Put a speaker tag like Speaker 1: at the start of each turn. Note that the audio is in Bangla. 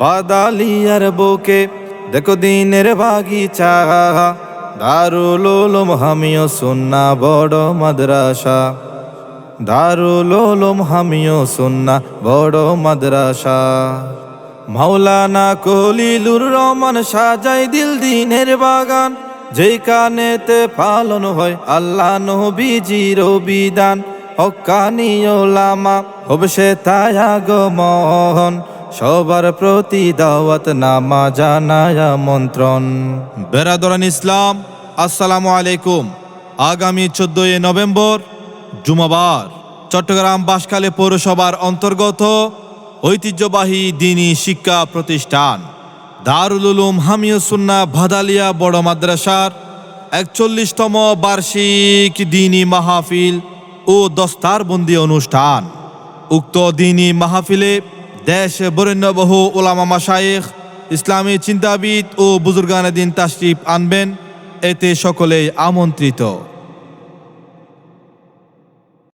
Speaker 1: বাদালিয়ার বুকে দেখো দিনের বাগিচা। দারুল উলুম হামিও সুন্না, বড় মাদ্রাসা। দারুল উলুম হামিও সুন্না, বড় মাদ্রাসা। মাওলানা কলিলুর রহমান সাজাই দিল দিনের বাগান। যেই কানেতে পালন হয় আল্লাহ নবীজির বিধান হকানি ওলামা হবে সে তায়াগমন সবার প্রতি দাওয়াত নামা জানায় মন্ত্রণ বেরাদরান ইসলাম, আসসালামু আলাইকুম। আগামী চোদ্দই নভেম্বর, জুমাবার, চট্টগ্রাম বাসকালে পৌরসভার অন্তর্গত ঐতিহ্যবাহী দিনী শিক্ষা প্রতিষ্ঠান, দারুল উলুম হামিও সুন্না ভাদালিয়া বড় মাদ্রাসার একচল্লিশতম বার্ষিক দিনী মাহফিল ও দস্তারবন্দি অনুষ্ঠান। উক্ত দিনী মাহফিলে দেশ বরেণ্য বহু ওলামা মাসায়েখ ইসলামী চিন্তাবিদ ও বুজুর্গান দিন তাশরিফ আনবেন। এতে সকলেই আমন্ত্রিত।